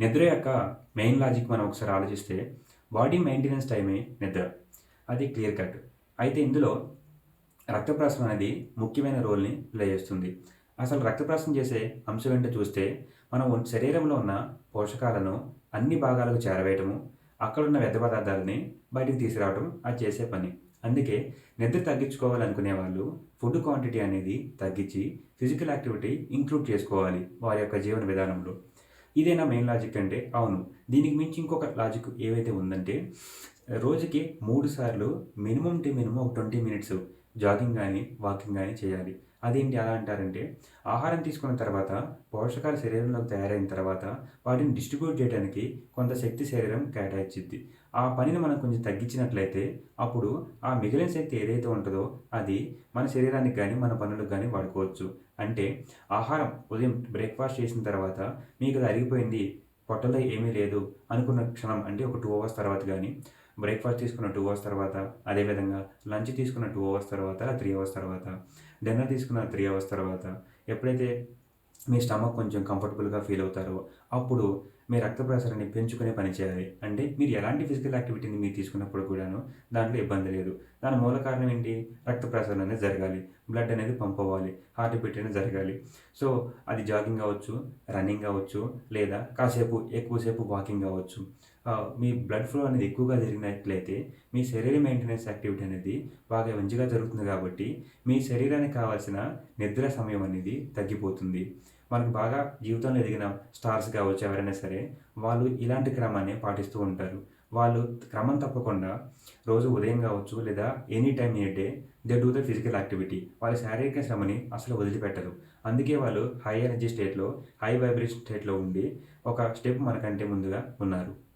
నిద్ర యొక్క main logic మనం ఒకసారి ఆలోచిస్తే బాడీ మెయింటెనెన్స్ టైమే నిద్ర. అది క్లియర్ కట్ అయితే ఇందులో రక్తప్రాసనం అనేది ముఖ్యమైన రోల్ని ప్లే చేస్తుంది. అసలు రక్తప్రాసం చేసే అంశం ఏంటో చూస్తే మనం శరీరంలో ఉన్న పోషకాలను అన్ని భాగాలకు చేరవేయటము అక్కడ ఉన్న వ్యర్థ పదార్థాలని బయటికి తీసుకురావడం అది చేసే పని. అందుకే నిద్ర తగ్గించుకోవాలనుకునే వాళ్ళు ఫుడ్ క్వాంటిటీ అనేది తగ్గించి ఫిజికల్ యాక్టివిటీ ఇంక్లూడ్ చేసుకోవాలి వారి యొక్క జీవన విధానంలో. ఇదేనా మెయిన్ లాజిక్ అంటే? అవును. దీనికి మించి ఇంకొక లాజిక్ ఏవైతే ఉందంటే రోజుకి మూడు సార్లు మినిమం టు మినిమం ఒక ట్వంటీ మినిట్స్ జాగింగ్ కానీ వాకింగ్ కానీ చేయాలి. అదేంటి అలా అంటారంటే ఆహారం తీసుకున్న తర్వాత పోషకాలు శరీరంలో తయారైన తర్వాత వాటిని డిస్ట్రిబ్యూట్ చేయడానికి కొంత శక్తి శరీరం కేటాయించిద్ది ఆ పనిని మనం కొంచెం తగ్గించినట్లయితే అప్పుడు ఆ మిగిలిన శక్తి ఏదైతే ఉంటుందో అది మన శరీరానికి కానీ మన పనులకు కానీ వాడుకోవచ్చు. అంటే ఆహారం ఉదయం బ్రేక్ఫాస్ట్ చేసిన తర్వాత మీకు అది అరిగిపోయింది పొట్టలో ఏమీ లేదు అనుకున్న క్షణం అంటే ఒక టూ అవర్స్ తర్వాత కానీ బ్రేక్ఫాస్ట్ తీసుకున్న టూ అవర్స్ తర్వాత అదేవిధంగా లంచ్ తీసుకున్న టూ అవర్స్ తర్వాత త్రీ అవర్స్ తర్వాత డిన్నర్ తీసుకున్న త్రీ అవర్స్ తర్వాత ఎప్పుడైతే మీ స్టమక్ కొంచెం కంఫర్టబుల్గా ఫీల్ అవుతారో అప్పుడు మీ రక్త ప్రసరణని పెంచుకునే పని చేయాలి. అంటే మీరు ఎలాంటి ఫిజికల్ యాక్టివిటీని మీరు తీసుకున్నప్పుడు కూడాను దాంట్లో ఇబ్బంది లేదు. దాని మూల కారణం ఏంటి? రక్త ప్రసరణ అనేది జరగాలి. బ్లడ్ అనేది పంప్ అవ్వాలి. హార్ట్ బీట్ అనేది జరగాలి. సో అది జాగింగ్ అవ్వచ్చు రన్నింగ్ అవ్వచ్చు లేదా కాసేపు ఎక్కువసేపు వాకింగ్ అవ్వచ్చు మీ బ్లడ్ ఫ్లో అనేది ఎక్కువగా జరిగినట్లయితే మీ శరీర మెయింటెనెన్స్ యాక్టివిటీ అనేది బాగా మంచిగా జరుగుతుంది కాబట్టి మీ శరీరానికి కావాల్సిన నిద్ర సమయం అనేది తగ్గిపోతుంది. మనకు బాగా జీవితంలో ఎదిగిన స్టార్స్ కావచ్చు ఎవరైనా సరే వాళ్ళు ఇలాంటి క్రమాన్ని పాటిస్తూ ఉంటారు. వాళ్ళు క్రమం తప్పకుండా రోజు ఉదయం కావచ్చు లేదా any time a day they do the physical activity వాళ్ళ శారీరక శ్రమని అసలు వదిలిపెట్టరు. అందుకే వాళ్ళు హై ఎనర్జీ స్టేట్లో హై వైబ్రేషన్ స్టేట్లో ఉండి ఒక స్టెప్ మనకంటే ముందుగా ఉన్నారు.